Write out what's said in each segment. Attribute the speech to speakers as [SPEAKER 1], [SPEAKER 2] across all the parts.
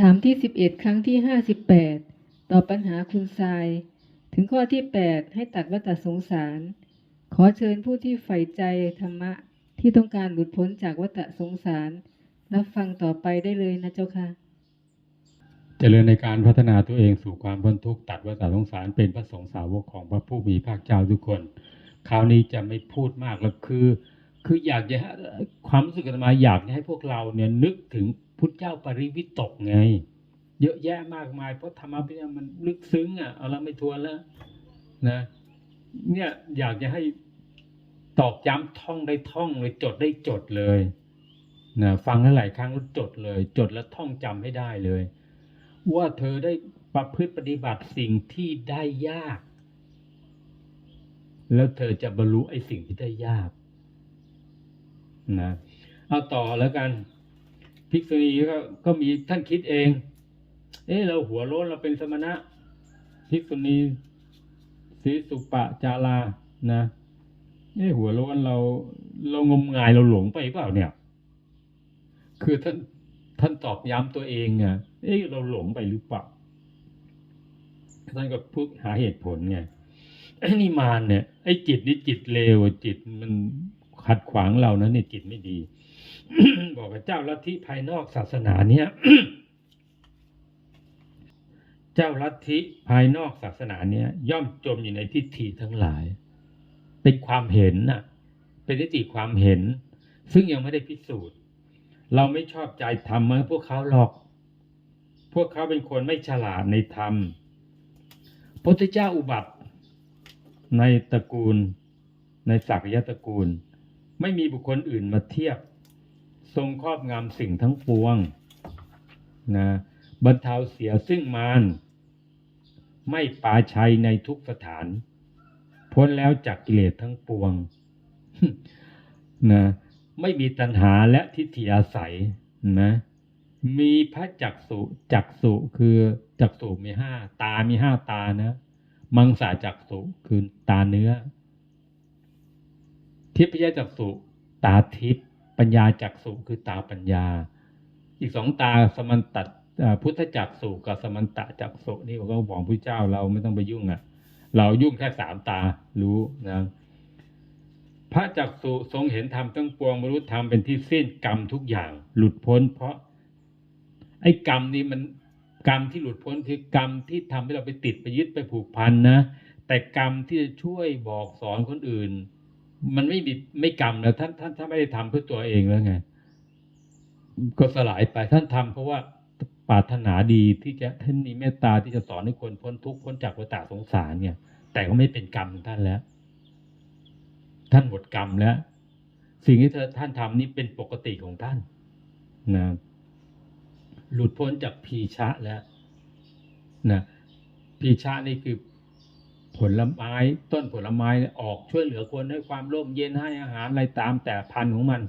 [SPEAKER 1] ถามที่ 11 ครั้งที่ 58 ตอบปัญหาคุณทราย ถึงข้อที่ 8 ให้ตัดวัฏสงสาร ขอเชิญผู้ที่ใฝ่ใจธรรมะที่ต้องการหลุดพ้นจากวัฏสงสาร รับฟังต่อไปได้เลยนะเจ้าค่ะ
[SPEAKER 2] เจริญในการพัฒนาตัวเองสู่ความพ้นทุกข์ตัดวัฏสงสารเป็นพระสงฆ์สาวกของพระผู้มีภาคเจ้าทุกคน คราวนี้จะไม่พูดมากแล้วคือ คืออยากจะความรู้สึกมาอยากให้พวกเราเนี่ยนึกถึง พุทธเจ้าปริวิตกไง เยอะแยะมากมายเพราะธรรมะเนี่ยมันลึกซึ้งอะเอาละไม่ทวนแล้วนะ เนี่ยอยากจะให้ตอกย้ำท่องได้ท่องเลยจดได้จดเลยนะฟังหลายครั้งแล้วจดเลย จดแล้วท่องจำให้ได้เลย ว่าเธอได้ประพฤติปฏิบัติสิ่งที่ได้ยาก แล้วเธอจะบรรลุไอ้สิ่งที่ได้ยากนะเอาต่อแล้วกัน ภิกษุณีก็ก็มีท่านคิดเอง เอ๊ะเราหัวโล้นเราเป็นสมณะภิกษุณีสีสุปะจารานะเอ๊ะหัวโล้นเราเรางมงายเราหลงไปเปล่าเนี่ย คือท่านท่านตอบย้ำตัวเองไงเอ๊ะเราหลงไปหรือเปล่าท่านก็พูดหาเหตุผลไงไอ้นี่มารเนี่ยไอ้จิตนี่จิตเลวจิตมัน ขัดขวางเรานะเนี่ยจิตไม่ดี บอกกับเจ้าลัทธิภายนอกศาสนาเนี่ยเจ้าลัทธิภายนอกศาสนาเนี่ย ย่อมจมอยู่ในทิฏฐิทั้งหลาย เป็นความเห็นน่ะ เป็นทิฏฐิความเห็น ซึ่งยังไม่ได้พิสูจน์ เราไม่ชอบใจธรรมเหมือนพวกเขาหรอก พวกเขาเป็นคนไม่ฉลาดในธรรมพระพุทธเจ้าอุบัติในตระกูลในศักยตระกูล ไม่มีบุคคลอื่นมาเทียบ ทรงครอบงำสิ่งทั้งปวงนะบรรเทาเสียซึ่งมารไม่ปาชัยในทุกสถาน พ้นแล้วจากกิเลสทั้งปวงนะไม่มีตัณหาและทิฏฐิอาศัยนะมีพระจักสุจักสุคือจักสุมีห้าตามีห้าตานะ มังสาจักสุคือตาเนื้อ ทิพยจักสุตาทิพย์ปัญญาจักสุคือตาปัญญา อีกสองตาสมันตัดพุทธจักสุกับสมันตะจักสุนี่ผมก็บอกพระเจ้าเราไม่ต้องไปยุ่งอะ เรายุ่งแค่สามตารู้นะพระจักสุทรงเห็นธรรมทั้งปวงบรรลุธรรมเป็นที่สิ้นกรรมทุกอย่าง หลุดพ้น เพราะ ไอ้กรรมนี้มันกรรมที่หลุดพ้นคือกรรมที่ทำให้เราไปติดไปยึดไปผูกพันนะแต่กรรมที่จะช่วยบอกสอนคนอื่น มันไม่มีไม่กรรมแล้วท่านท่านท่านไม่ได้ทำเพื่อตัวเองแล้วไง ก็สลายไปท่านทำเพราะว่าปรารถนาดีที่จะท่านมีเมตตาที่จะสอนให้คนพ้นทุกข์พ้นจากวัฏสงสารเนี่ย แต่ก็ไม่เป็นกรรมของท่านแล้ว ท่านหมดกรรมแล้ว สิ่งที่ท่านทำนี่เป็นปกติของท่านนะหลุดพ้นจากพีชะแล้วนะพีชะนี่คือ ผลไม้ต้นผลไม้ออกช่วยเหลือคนให้ความร่มเย็นให้อาหารอะไรตามแต่พันธุ์ของมัน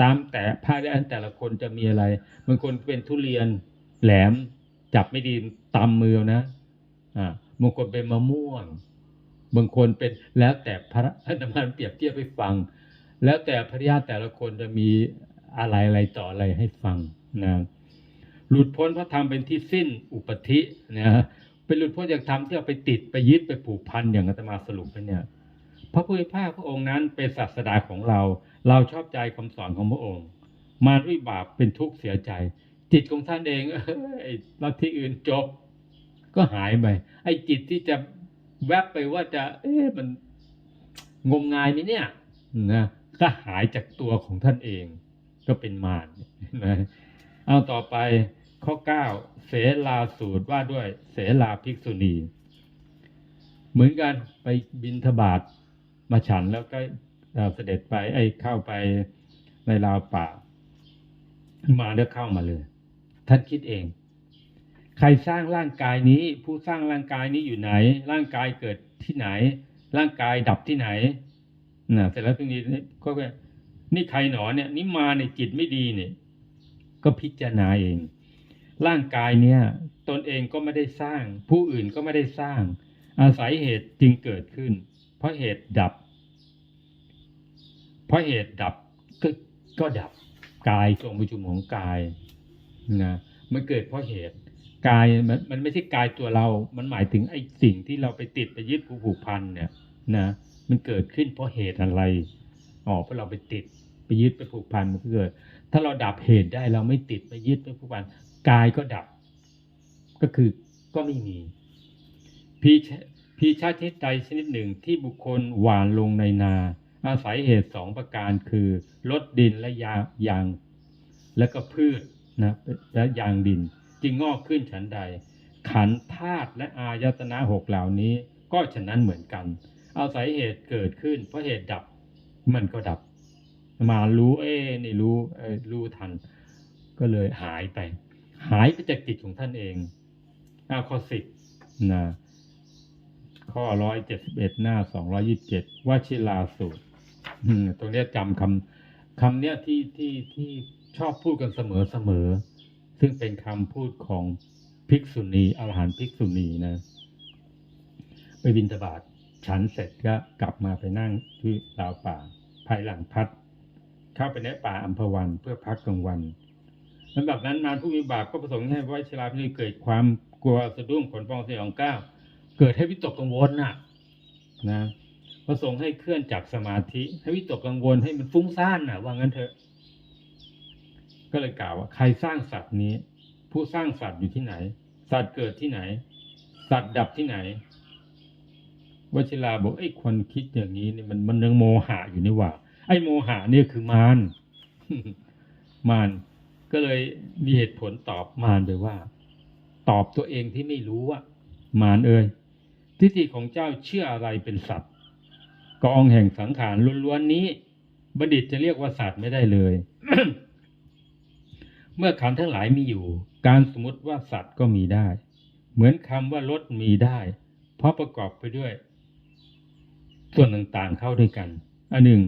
[SPEAKER 2] ตามแต่ภาคอันแต่ละคนจะมีอะไรบางคนเป็นทุเรียนแหลมจับไม่ดีตำมือนะอ่าบางคนเป็นมะม่วง บางคนเป็นแล้วแต่พระอาตมาเปรียบเทียบให้ฟัง แล้วแต่พระญาติแต่ละคนจะมีอะไรอะไรต่ออะไรให้ฟังนะหลุดพ้นพราะทำเป็นที่สิ้นอุปธินะ ฮะเป็นหลุดพ้นจากธรรมที่เอาไปติดไปยึดไปผูกพันอย่างอาตมาสรุปไปเนี่ยพระพุทธภาคพระองค์นั้นเป็นศาสดาของเรา เราชอบใจคำสอนของพระองค์ มารวิบากเป็นทุกข์เสียใจ จิตของท่านเองเอ้ยไอ้ลัทธิอื่นจบ ก็หายไปไอ้จิตที่จะแวบไปว่าจะ เอ๊ะมันงมงายไหมเนี่ยนะก็หายจากตัวของท่านเอง ก็เป็นมารนะเอาต่อไป ข้อเก้าเสลาสูตรว่าด้วยเสลาภิกษุณี เหมือนกันไปบินทบาทมาฉันแล้วก็เสด็จไปไอ้เข้าไปในราวป่า มาแล้วเข้ามาเลย ท่านคิดเอง ใครสร้างร่างกายนี้ ผู้สร้างร่างกายนี้อยู่ไหน ร่างกายเกิดที่ไหน ร่างกายดับที่ไหนนะเสร็จแล้วตรงนี้ก็ก็นี่ใครหนอเนี่ยนี่มาในจิตไม่ดีเนี่ย ก็พิจารณาเอง ร่างกายเนี่ยตนเองก็ไม่ได้สร้าง ผู้อื่นก็ไม่ได้สร้าง อาศัยเหตุจึงเกิดขึ้น เพราะเหตุดับ เพราะเหตุดับก็ก็ดับกายทรงประชุมของกายนะมันเกิดเพราะเหตุกายมันมันไม่ใช่กายตัวเรา มันหมายถึงไอ้สิ่งที่เราไปติดไปยึดผูกพันเนี่ยนะมันเกิดขึ้นเพราะเหตุอะไรอ๋อเพราะเราไปติดไปยึดไปผูกพันมันก็เกิด ถ้าเราดับเหตุได้เราไม่ติดไปยึดไปผูกพัน กายก็ดับ ก็คือก็ไม่มีพีชพีชาติใดชนิดหนึ่งที่บุคคลหวานลงในนา อาศัยเหตุสองประการคือลดดินและยายาง และก็พืชนะและยางดิน จึงงอกขึ้นฉันใด ขันธาตุและอายตนะหกเหล่านี้ ก็ฉะนั้นเหมือนกัน อาศัยเหตุเกิดขึ้น เพราะเหตุดับมันก็ดับ มารู้เอ้นี่รู้รู้ทัน ก็เลยหายไป หายไปจากจิตของท่านเองอาข้อสิบนะข้อร้อยเจ็ดสิบเอ็ดหน้าสองร้อยิบเจ็ดวชิลาสูตรตรงนี้จำคำคำเนี้ยที่ที่ที่ชอบพูดกันเสมอเสมอ ซึ่งเป็นคำพูดของภิกษุณีอรหันต์ภิกษุณีนะ ไปบินทบาทฉันเสร็จก็กลับมาไปนั่งที่ราวป่า ภายหลังพัด เข้าไปในป่าอัมพวันเพื่อพักกลางวัน ลำดับนั้นมารผู้มีบาปก็ประสงค์ให้วชิราพินีเกิดความกลัวสะดุ้งขนพองสยองก้าวเกิดให้วิตกกังวลน่ะ นะประสงค์ให้เคลื่อนจากสมาธิ ให้วิตกกังวลให้มันฟุ้งซ่านน่ะ ว่างั้นเถอะ ก็เลยกล่าวว่า ใครสร้างสัตว์นี้ ผู้สร้างสัตว์อยู่ที่ไหน สัตว์เกิดที่ไหน สัตว์ดับที่ไหนวชิราบอกไอ้คนคิดอย่างนี้นี่มันมันยังโมหะอยู่นี่ว่า ไอ้โมหะเนี่ยคือมารมาร ก็เลยมีเหตุผลตอบมารไปว่า ตอบตัวเองที่ไม่รู้ว่ามารเอ่ยทิฏฐิของเจ้าเชื่ออะไรเป็นสัตว์กองแห่งสังขารล้วนๆนี้ บัณฑิตจะเรียกว่าสัตว์ไม่ได้เลย เมื่อขันทั้งหลายมีอยู่ การสมมติว่าสัตว์ก็มีได้ เหมือนคำว่ารถมีได้ เพราะประกอบไปด้วย ส่วนต่างๆเข้าด้วยกัน อันหนึ่ง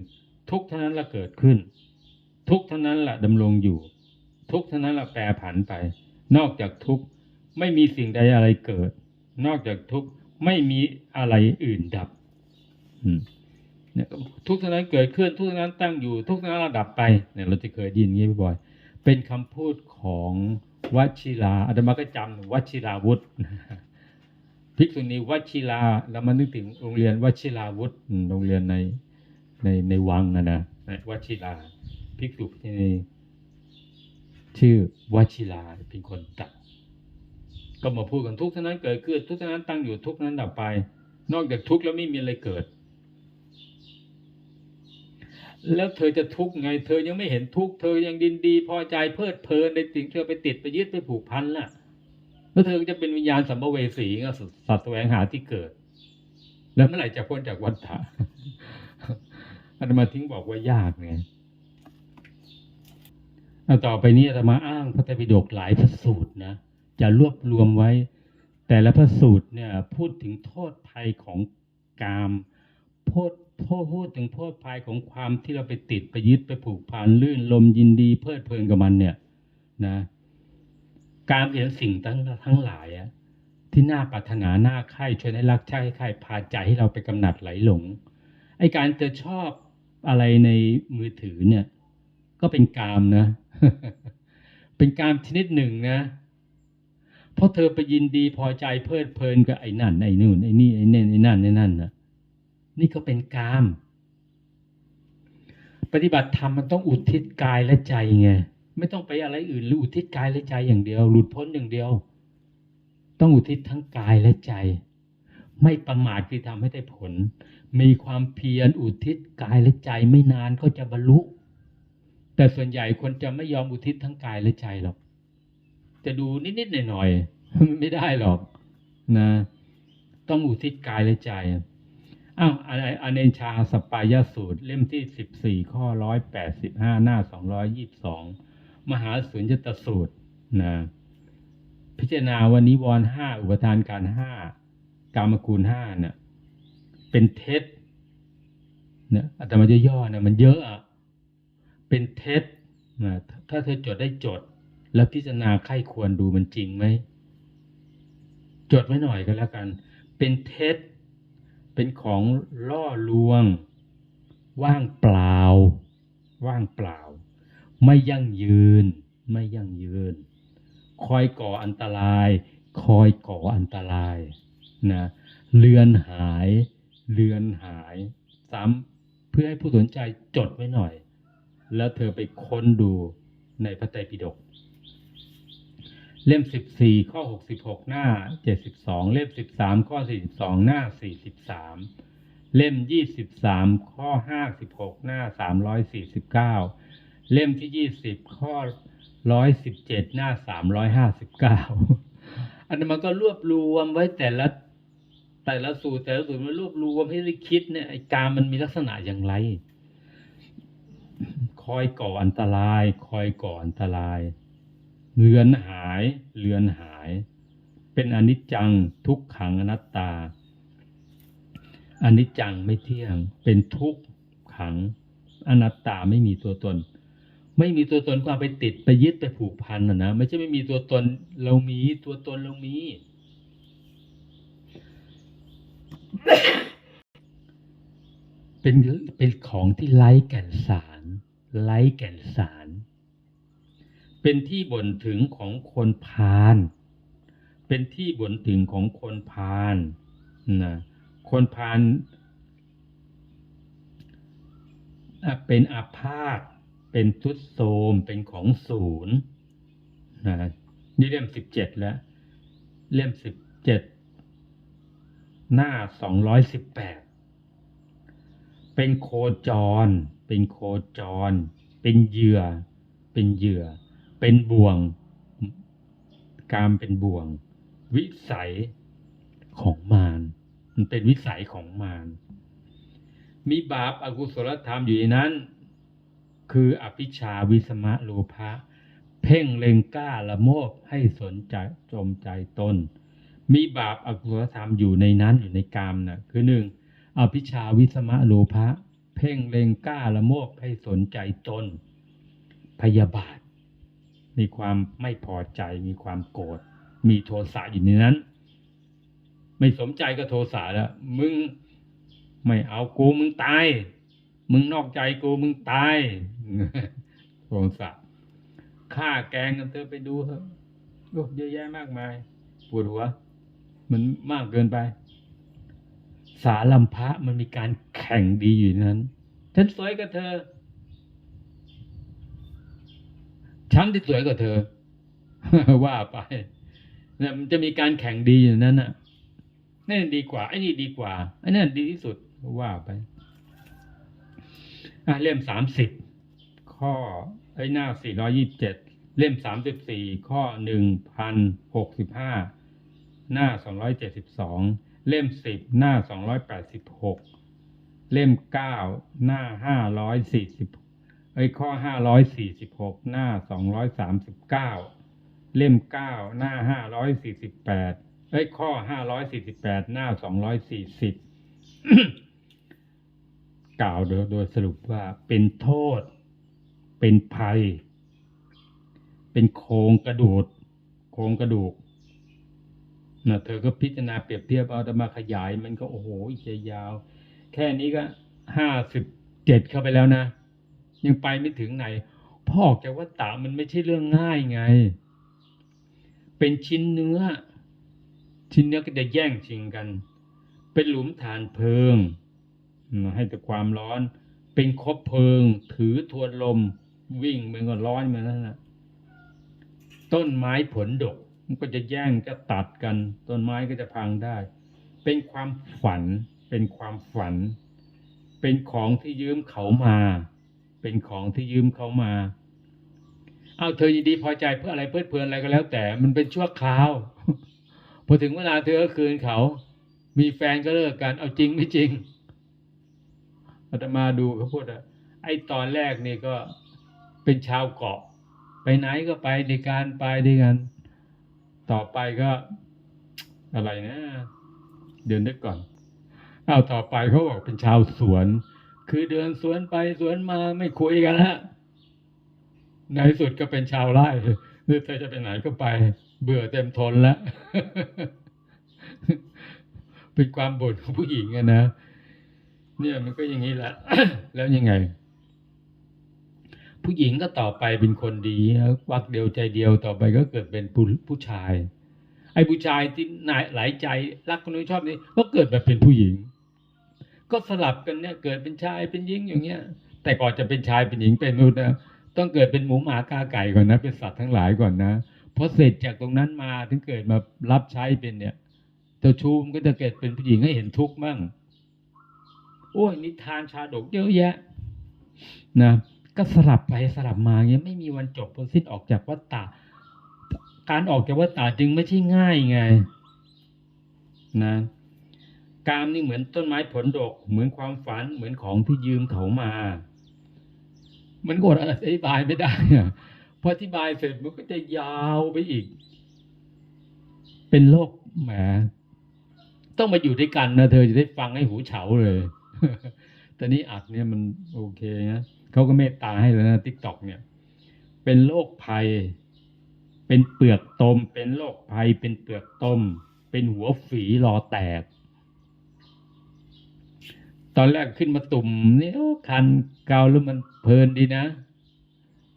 [SPEAKER 2] ทุกท่านั้นละเกิดขึ้น ทุกท่านั้นละดำรงอยู่ ทุกข์เท่านั้นละแปรผันไป นอกจากทุกข์ไม่มีสิ่งใดอะไรเกิด นอกจากทุกข์ไม่มีอะไรอื่นดับเนี่ยทุกข์เท่านั้นเกิดขึ้นทุกข์เท่านั้นตั้งอยู่ ทุกข์เท่านั้นระดับไปเนี่ยเราจะเคยได้ยินงี้บ่อยเป็นคำพูดของวชิราอาตมาก็จำวชิราวุธภิกษุณีวชิราแล้วมานึกถึงโรงเรียนวชิราวุธโรงเรียนในในในวังนะนะวชิราภิกษุณี ชื่อวชิราเป็นคนตัด ก็มาพูดกันทุกท่านั้นเกิดขึ้นทุกท่านั้นตั้งอยู่ทุกท่านั้นดับไป นอกจากทุกข์แล้วไม่มีอะไรเกิด แล้วเธอจะทุกข์ไง เธอยังไม่เห็นทุกข์เธอยังดินดีพอใจเพลิดเพลินในสิ่งเธอไปติดไปยึดไปผูกพันล่ะแล้วเธอจะเป็นวิญญาณสัมภเวสีไงสัตว์แสวงหาที่เกิด แล้วเมื่อไหร่จะพ้นจากวัฏฏะอาตมาทิ้งบอกว่ายากไง ต่อไปนี้อาตมาอ้างพระไตรปิฎกหลายพระสูตรนะจะรวบรวมไว้ แต่ละพระสูตรเนี่ยพูดถึงโทษภัยของกามพูดพูดพูดถึงโทษภัยของความที่เราไปติดไปยึดไปผูกพันลื่นลมยินดี เพลิดเพลินกับมันเนี่ยนะการเห็นสิ่งทั้งทั้งหลายอะที่น่าปรารถนาน่าใคร่ชวนให้รักใช่ใคร่พาใจให้เราไปกำหนัดไหลหลงไอการจะชอบอะไรในมือถือเนี่ย ก็เป็นกามนะ เป็นกามชนิดหนึ่งนะ เพราะเธอไปยินดีพอใจเพลิดเพลินกับไอ้นั่นไอ้นู่นไอ้นี่ไอ้นี่ไอ้นั่นไอ้นั่นนะนี่ก็เป็นกาม ปฏิบัติธรรมมันต้องอุทิศกายและใจไงไม่ต้องไปอะไรอื่นหรืออุทิศกายและใจอย่างเดียว หลุดพ้นอย่างเดียว ต้องอุทิศทั้งกายและใจ ไม่ประมาทคือทำให้ได้ผล มีความเพียรอุทิศกายและใจไม่นานก็จะบรรลุ แต่ส่วนใหญ่คนจะไม่ยอมอุทิศทั้งกายและใจหรอก จะดูนิดๆหน่อยๆไม่ได้หรอกนะ ต้องอุทิศกายและใจอ้าวออเนชาสปายสูตร เล่มที่สิบสี่ข้อร้อยแปดสิบห้าหน้าสองร้อยยี่สิบสองมหาสุญญตสูตรนะพิจารณาวันนิวรห้าอุปทานการห้ากามกูลห้าเนี่ยเป็นเท็จนี่ยอาตมาจะย่อเนี่ยมันเยอะอะ เป็นเท็จนะถ้าเธอจดได้จด แล้วพิจารณาไข้ควรดูมันจริงไหม จดไว้หน่อยก็แล้วกัน เป็นเท็จ เป็นของล่อลวง ว่างเปล่า ว่างเปล่า ไม่ยั่งยืน ไม่ยั่งยืน คอยก่ออันตราย คอยก่ออันตรายนะเลือนหาย เลือนหาย ซ้ำเพื่อให้ผู้สนใจจดไว้หน่อย แล้วเธอไปค้นดูในพระไตรปิฎกเล่มสิบสี่ข้อหกสิบหกหน้าเจ็ดสิบสองเล่มสิบสามข้อสี่สิบสองหน้าสี่สิบสามเล่มยี่สิบสามข้อห้าสิบหกหน้าสามร้อยสี่สิบเก้าเล่มที่ยี่สิบข้อร้อยสิบเจ็ดหน้าสามร้อยห้าสิบเก้าอันนั้มันก็รวบรวมไว้แต่ละแต่ละสูตรแต่ละสูตรมันรวบรวมให้ได้คิดเนี่ยการมันมีลักษณะอย่างไร อยก่ออันตราย คอยก่ออันตราย เลือนหาย เลือนหาย เป็นอนิจจังทุกขังอนัตตาอนิจจังไม่เที่ยง เป็นทุกขังอนัตตาไม่มีตัวตน ไม่มีตัวตนก็เอาไปติดไปยึดไปผูกพันนะนะไม่ใช่ไม่มีตัวตนเรามีตัวตนเรามี เป็นเป็นของที่ไร้แก่นสาร ไร้แก่นสาร เป็นที่บ่นถึงของคนพาลเป็นที่บ่นถึงของคนพาลนะคนพาลเป็นอาพาธเป็นทุดโทรมเป็นของศูนย์นะนี่เล่มสิบเจ็ดแล้ว เล่มสิบเจ็ดหน้าสองร้อยสิบแปด เป็นโคจร เป็นโคจร เป็นเหยื่อ เป็นเหยื่อ เป็นบ่วง การเป็นบ่วง วิสัยของมารมันเป็นวิสัยของมารมีบาปอากุศลธรรมอยู่ในนั้น คืออภิชาวิสมะโลภะเพ่งเล็งกล้าละโมบให้สนใจจมใจตน มีบาปอากุศลธรรมอยู่ในนั้นอยู่ในกามนะคือหนึ่ง อภิชาวิสมะโลภะเพ่งเล็งกล้าละโมบให้สนใจตนพยาบาท มีความไม่พอใจมีความโกรธมีโทสะอยู่ในนั้น ไม่สมใจก็โทสะแล้ว มึงไม่เอากูมึงตาย มึงนอกใจกูมึงตายโทสะฆ่าแกงกันเธอไปดูเถอะเยอะแยะมากมาย ปวดหัว มันมากเกินไป สาลัมพะมันมีการแข่งดีอยู่นั้น ฉันสวยกว่าเธอ ฉันที่สวยกว่าเธอ ว่าไปเนี่ยมันจะมีการแข่งดีอยู่นั้นน่ะนี่นดีกว่าไอ้นี่ดีกว่าไอ้นั่นดีที่สุดว่าไปเล่มสามสิบข้อไอ้หน้าสี่ร้อยี่สิบเจ็ดเล่มสามสิบสี่ข้อหนึ่งพันหกสิบห้าหน้าสองร้อยเจ็ดสิบสอง เล่มสิบหน้าสองร้อยแปดสิบหกเล่มเก้าหน้าห้าร้อยสี่สิบไอ้ข้อห้าร้อยสี่สิบหกหน้าสองร้อยสามสิบเก้าเล่มเก้าหน้าห้าร้อยสี่สิบแปดไอ้ยข้อห้าร้อยสี่สิบแปดหน้าสองร้อยสี่สิบกล่าวโดยโดยสรุปว่าเป็นโทษ เป็นภัย เป็นโครงกระดูดโครงกระดูก นะเธอก็พิจารณาเปรียบเทียบเอาแต่มาขยายมันก็โอ้โหจะยาว แค่นี้ก็ห้าสิบเจ็ดเข้าไปแล้วนะ ยังไปไม่ถึงไหนพ่อออกจากวัฏฏะมันไม่ใช่เรื่องง่ายไง เป็นชิ้นเนื้อ ชิ้นเนื้อก็จะแย่งชิงกัน เป็นหลุมฐานเพลิง ให้แต่ความร้อน เป็นคบเพลิง ถือทวนลม วิ่งมันก็ร้อนเหมือนนั้นนะต้นไม้ผลดก มันก็จะแย่งจะตัดกัน ต้นไม้ก็จะพังได้ เป็นความฝัน เป็นความฝัน เป็นของที่ยืมเขามา เป็นของที่ยืมเขามาเอาเธอยินดีพอใจเพื่ออะไรเพื่อเพลินอะไรก็แล้ว แต่มันเป็นชั่วคราวพอถึงเวลาเธอก็คืนเขา มีแฟนก็เลิกกันเอาจริงไม่จริงอาตมาดูเขาพูดอะไอตอนแรกนี่ก็เป็นชาวเกาะ ไปไหนก็ไปด้วยกันไปด้วยกัน ต่อไปก็อะไรนะ เดินได้ก่อนเอาต่อไปเขาบอกเป็นชาวสวน คือเดินสวนไปสวนมาไม่คุยกันละในสุดก็เป็นชาวไร่หรือเธอจะไปไหนก็ไป เบื่อเต็มทนแล้ว เป็นความบ่นของผู้หญิงอะนะ เนี่ยมันก็อย่างนี้แหละ แล้วยังไง ผู้หญิงก็ต่อไปเป็นคนดีวักเดียวใจเดียวต่อไปก็เกิดเป็นผู้ชาย ไอ้ผู้ชายที่นายหลายใจรักคนนู้นชอบนี้ก็เกิดแบบเป็นผู้หญิง ก็สลับกันเนี่ยเกิดเป็นชายเป็นหญิงอย่างเงี้ย แต่ก่อนจะเป็นชายเป็นหญิงเป็นมนู่นนะต้องเกิดเป็นหมูหมากาไก่ก่อนนะ เป็นสัตว์ทั้งหลายก่อนนะพอเสร็จจากตรงนั้นมาถึงเกิดมารับใช้เป็นเนี่ยเจ้าชูมก็จะเกิดเป็นผู้หญิงให้เห็นทุกข์มั่งโอ้ยนิทานชาดกเยอะแยะนะ ก็สลับไปสลับมาเงี้ยไม่มีวันจบพ้นสิ้นออกจากวัฏฏะการออกจากวัฏฏะจึงไม่ใช่ง่ายไงนะกามนี่เหมือนต้นไม้ผลดก เหมือนความฝันเหมือนของที่ยืมเขามา มันก็อธิบายไม่ได้อะพออธิบายเสร็จมันก็จะยาวไปอีก เป็นโลกแหมต้องมาอยู่ด้วยกันนะเธอจะได้ฟังให้หูเฉาเลยแต่นี้อัดเนี่ยมันโอเคนะ เขาก็เมตตาให้แล้วนะทิกตอกเนี่ย เป็นโรคภัย เป็นเปลือกตม เป็นโรคภัย เป็นเปลือกตม เป็นหัวฝีรอแตก ตอนแรกขึ้นมาตุ่มเนี่ยคันเกาแล้วมันเพลินดีนะ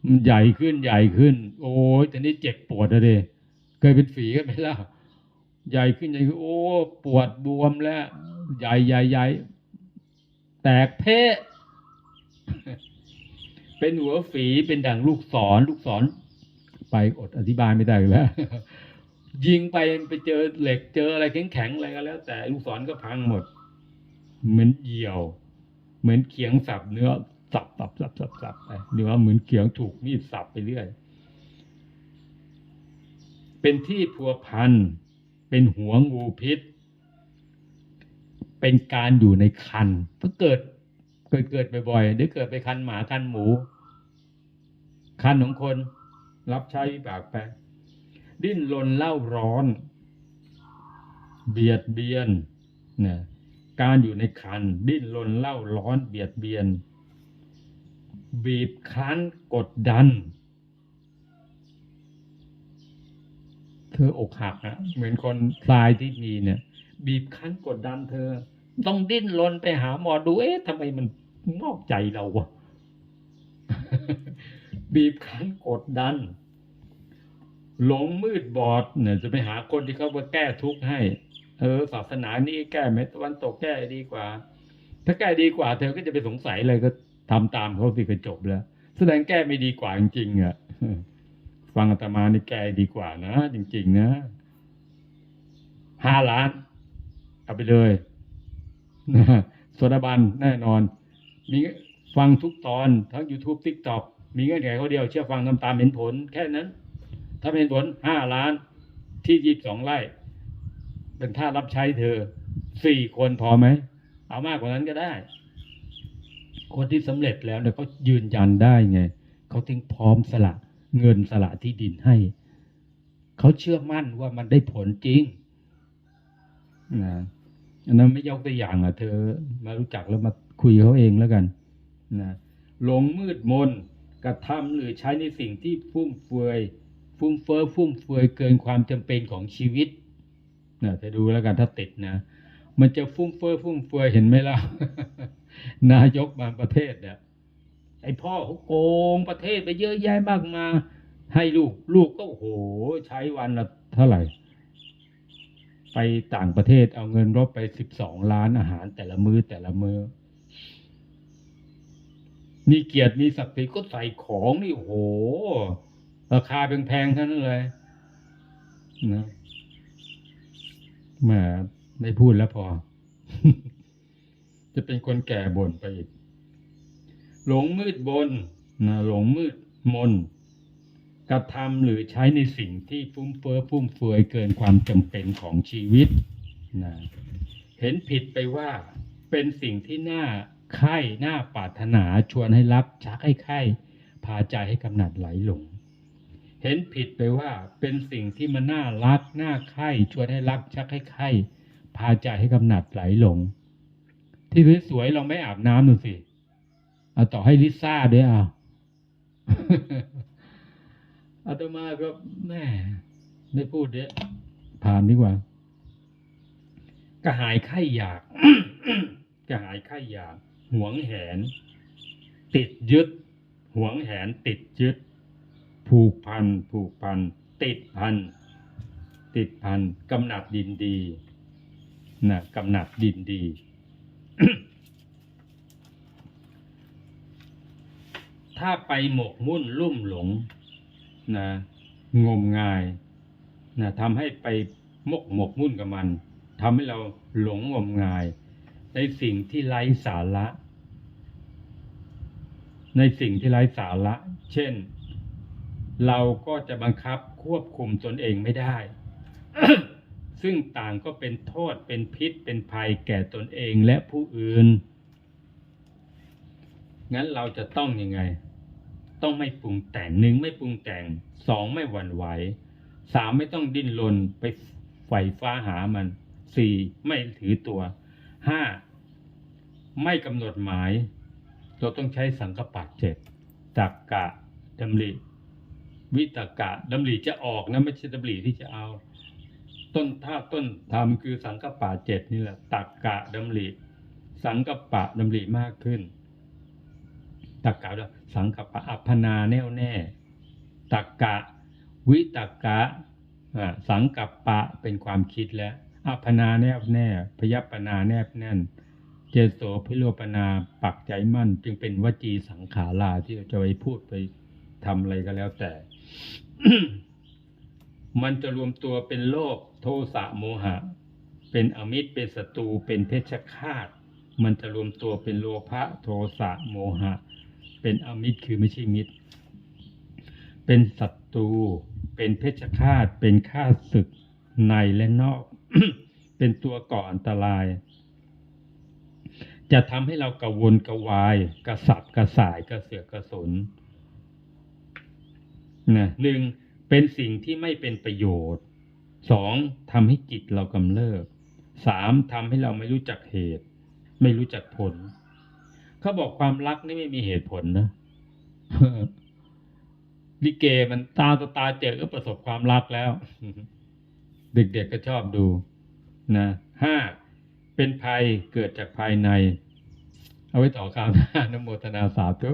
[SPEAKER 2] มันใหญ่ขึ้นใหญ่ขึ้น โอ้ยแต่นี้เจ็บปวดอะเดเคยเป็นฝีกันไหมล่ะใหญ่ขึ้นใหญ่ขึ้นโอ้ปวดบวมแล้ว ใหญ่ใหญ่ใหญ่แตกเพะ เป็นหัวฝีเป็นดั่งลูกศรลูกศร ไปอดอธิบายไม่ได้แล้ว ยิงไปไปเจอเหล็กเจออะไรแข็งๆอะไรก็แล้ว แต่ลูกศรก็พังหมด เหมือนเหยี่ยว เหมือนเขียงสับเนื้อสับสับสับสับสับไปเนื้อเหมือนเขียงถูกมีดสับไปเรื่อย เป็นที่พัวพัน เป็นหัวงูพิษ เป็นการอยู่ในคันถ้าเกิด เกิดเกิดบ่อยๆหรือเกิดไปคันหมาคันหมู คันของคนรับใช้วิบากไปดิ้นรนเล่าร้อน เบียดเบียนนะการอยู่ในคัน ดิ้นรนเล่าร้อนเบียดเบียน บีบคั้นกดดัน เธออกหักอะเหมือนคนทรายที่มีเนี่ย บีบคั้นกดดันเธอ ต้องดิ้นรนไปหาหมอดูเอ๊ะทำไมมัน นอกใจเราวะบีบคั้นกดดัน หลงมืดบอดเนี่ยจะไปหาคนที่เขามาแก้ทุกข์ให้ เออ ศาสนานี้แก้ไหมตะวันตกแก้ดีกว่า ถ้าแก้ดีกว่า เธอก็จะไปสงสัยเลยก็ทำตามเขาสิก็จบแล้ว แสดงแก้ไม่ดีกว่าจริงๆอะฟังอาตมานี่แก้ดีกว่านะจริง ๆ นะห้าล้านเอาไปเลยนะโซดบันแน่นอน มีฟังทุกตอนทั้ง YouTube TikTok มีเงื่อนไขเขาเดียวเชื่อฟังทำตามเห็นผล แค่นั้น ถ้าเห็นผลห้าล้านที่ยี่สิบสองไร่ เป็นท่ารับใช้เธอสี่คนพอไหม เอามากกว่านั้นก็ได้ คนที่สำเร็จแล้วเนี่ยเขายืนยันได้ไงเขาถึงพร้อมสละเงินสละที่ดินให้ เขาเชื่อมั่นว่ามันได้ผลจริงนะอันนั้นไม่ยกตัวอย่างอะ เธอมารู้จักแล้วมา คุยเขาเองแล้วกันนะหลงมืดมนกระทำหรือใช้ในสิ่งที่ฟุ่มเฟือยฟุ่มเฟือยฟุ่มเฟือยเกินความจำเป็นของชีวิตนะเธอดูแล้วกันถ้าติดนะมันจะฟุ่มเฟือยฟุ่มเฟือยเห็นไหมล่ะนายกบางประเทศเนี่ยไอพ่อเขาโกงประเทศไปเยอะแยะมากมายให้ลูกลูกก็โอ้โหใช้วันละเท่าไหร่ ไปต่างประเทศเอาเงินรบไปสิบสองล้านอาหารแต่ละมือ้อแต่ละมือ้อ มีเกียรติมีศักดิ์ศรีก็ใส่ของนี่โอ้โหราคาแพงๆทั้งนั้นเลยนะแหมไม่พูดแล้วพอ จะเป็นคนแก่บ่นไปอีก หลงมืดบนนะหลงมืดมนกระทำหรือใช้ในสิ่งที่ฟุ่มเฟือฟุ่มเฟือยเกินความจำเป็นของชีวิตนะเห็นผิดไปว่าเป็นสิ่งที่น่า ใคร่น่าปรารถนาชวนให้รับชักให้ใคร่พาใจให้กำหนัดไหลหลง เห็นผิดไปว่าเป็นสิ่งที่มันน่ารักน่าใคร่ชวนให้รักชักให้ใคร่พาใจให้กำหนัดไหลหลง ที่สวยๆลองไม่อาบน้ำดูสิเอาต่อให้ลิซ่าด้วยอะอาตมาก็แม่ไม่พูดเด้ผ่านดีกว่ากระหายไข้อยากกระหายไข้อยาก หวงแหน ติดยึด หวงแหนติดยึด ผูกพัน ผูกพัน ติดพัน ติดพันกำหนัดดินดีนะกำหนัดดินดี ถ้าไปหมกมุ่นลุ่มหลงนะงมงายนะทำให้ไปมกหมกมุ่นกับมันทำให้เราหลงงมงายในสิ่งที่ไร้สาระ ในสิ่งที่ไร้สาระ เช่น เราก็จะบังคับควบคุมตนเองไม่ได้ ซึ่งต่างก็เป็นโทษเป็นพิษเป็นภัยแก่ตนเองและผู้อื่น งั้นเราจะต้องยังไง ต้องไม่ปรุงแต่งหนึ่งไม่ปรุงแต่งสองไม่หวั่นไหวสามไม่ต้องดิ้นรนไปไฝ่ฟ้าหามันสี่ไม่ถือตัวห้าไม่กำหนดหมาย เราต้องใช้สังกปะเจ็ดจักกะดำริวิตกะดำริจะออกนะไม่ใช่ดำริที่จะเอา ต้นท่าต้นธรรมคือสังกปะเจ็ดนี่แหละตักกะดำริสังกปะดำริมากขึ้นตักกะด้วสังกปะอัปพนาแน่วแน่ตักกะ วิตกะสังกัปปะเป็นความคิดแล้วอัปพนาแนบแน่พยัปปนาแนบแน่น เจโสพิโรปนาปักใจมั่น จึงเป็นวจีสังขาราที่เราจะไปพูดไปทำอะไรก็แล้วแต่ มันจะรวมตัวเป็นโลภโทสะโมหะ เป็นอมิตรเป็นศัตรูเป็นเพชฌฆาต มันจะรวมตัวเป็นโลภะโทสะโมหะ เป็นอมิตรคือไม่ใช่มิตร เป็นศัตรู เป็นเพชฌฆาต เป็นข้าศึกในและนอก เป็นตัวก่ออันตราย จะทำให้เรากระวนกระวาย กระสับกระส่ายกระเสือกกระสนนะหนึ่งเป็นสิ่งที่ไม่เป็นประโยชน์สองทำให้จิตเรากำเริบสามทำให้เราไม่รู้จักเหตุ ไม่รู้จักผล เขาบอกความรักนี่ไม่มีเหตุผลนะลิเกมันตาต่อตาเจอก็ประสบความรักแล้ว เด็กๆก็ชอบดูนะห้าเป็นภัยเกิดจากภายใน เอาไว้ต่อคราวหน้านโมทนาสาธุ